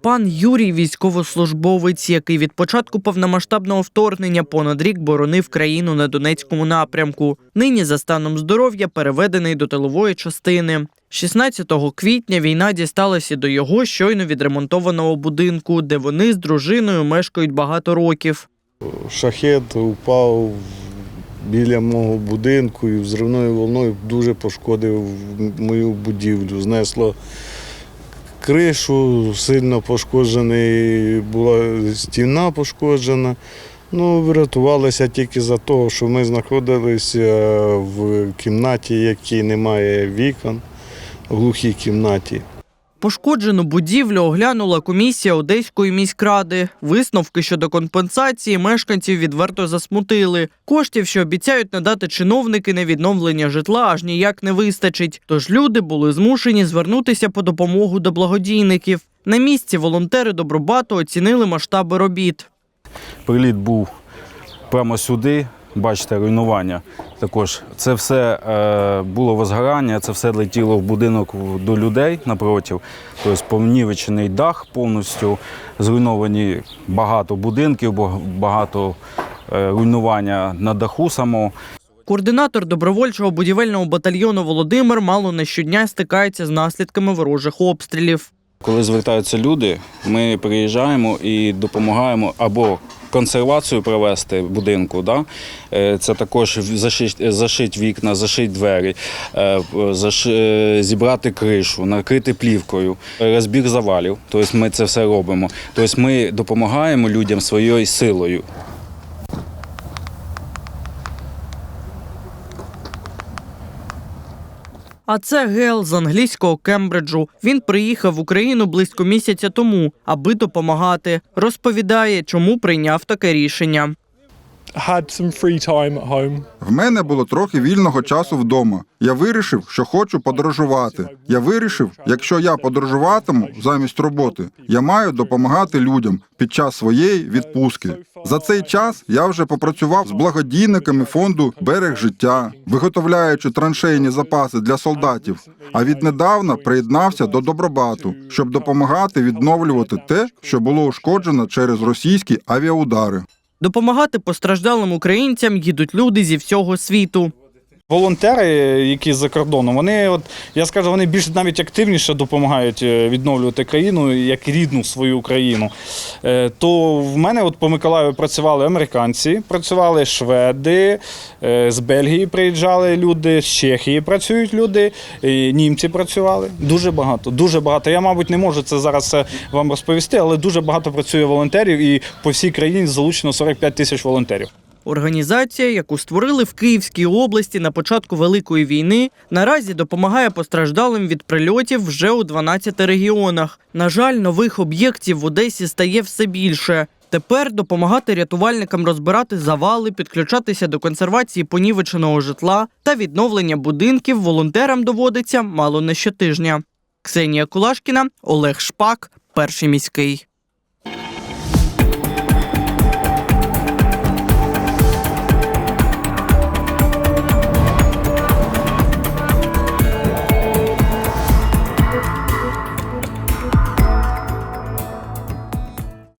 Пан Юрій військовослужбовець, який від початку повномасштабного вторгнення понад рік боронив країну на Донецькому напрямку. Нині за станом здоров'я переведений до тилової частини. 16 квітня війна дісталася до його щойно відремонтованого будинку, де вони з дружиною мешкають багато років. Шахет упав біля мого будинку і взривною волною дуже пошкодив мою будівлю. Знесло кришу, сильно пошкоджений, була стіна пошкоджена. Ну, врятувалися тільки за того, що ми знаходилися в кімнаті, якій немає вікон, в глухій кімнаті. Пошкоджену будівлю оглянула комісія Одеської міськради. Висновки щодо компенсації мешканців відверто засмутили. Коштів, що обіцяють надати чиновники на відновлення житла, аж ніяк не вистачить. Тож люди були змушені звернутися по допомогу до благодійників. На місці волонтери Добробату оцінили масштаби робіт. Приліт був прямо сюди. Бачите, руйнування. Також це все е, було возгорання, це все летіло в будинок до людей напротив. Тобто понівечений дах повністю, зруйновані багато будинків, бо- багато е, руйнування на даху самого. Координатор добровольчого будівельного батальйону Володимир мало не щодня стикається з наслідками ворожих обстрілів. Коли звертаються люди, ми приїжджаємо і допомагаємо або консервацію провести будинку. Да? Е, Це також зашити зашить вікна, зашити двері, е, заш, е, зібрати кришу, накрити плівкою, розбір завалів. Тобто ми це все робимо. Тобто ми допомагаємо людям своєю силою. А це Гел з англійського Кембриджу. Він приїхав в Україну близько місяця тому, аби допомагати. Розповідає, чому прийняв таке рішення. Had some free time at home. В мене було трохи вільного часу вдома. Я вирішив, що хочу подорожувати. Я вирішив, якщо я подорожуватиму замість роботи, я маю допомагати людям під час своєї відпустки. За цей час я вже попрацював з благодійниками фонду Берег життя, виготовляючи траншейні запаси для солдатів. А віднедавна приєднався до Добробату, щоб допомагати відновлювати те, що було ушкоджено через російські авіаудари. Допомагати постраждалим українцям їдуть люди зі всього світу. Волонтери, які за кордоном, вони, от я скажу, вони більш навіть активніше допомагають е, відновлювати країну як рідну свою країну. Е, То в мене от по Миколаєві працювали американці, працювали шведи, е, з Бельгії приїжджали люди, з Чехії працюють люди, німці працювали. Дуже багато, дуже багато. Я, мабуть, не можу це зараз вам розповісти, але дуже багато працює волонтерів, і по всій країні залучено 45 тисяч волонтерів. Організація, яку створили в Київській області на початку Великої війни, наразі допомагає постраждалим від прильотів вже у 12 регіонах. На жаль, нових об'єктів в Одесі стає все більше. Тепер допомагати рятувальникам розбирати завали, підключатися до консервації понівеченого житла та відновлення будинків волонтерам доводиться мало не щотижня. Ксенія Кулашкіна, Олег Шпак, перший міський.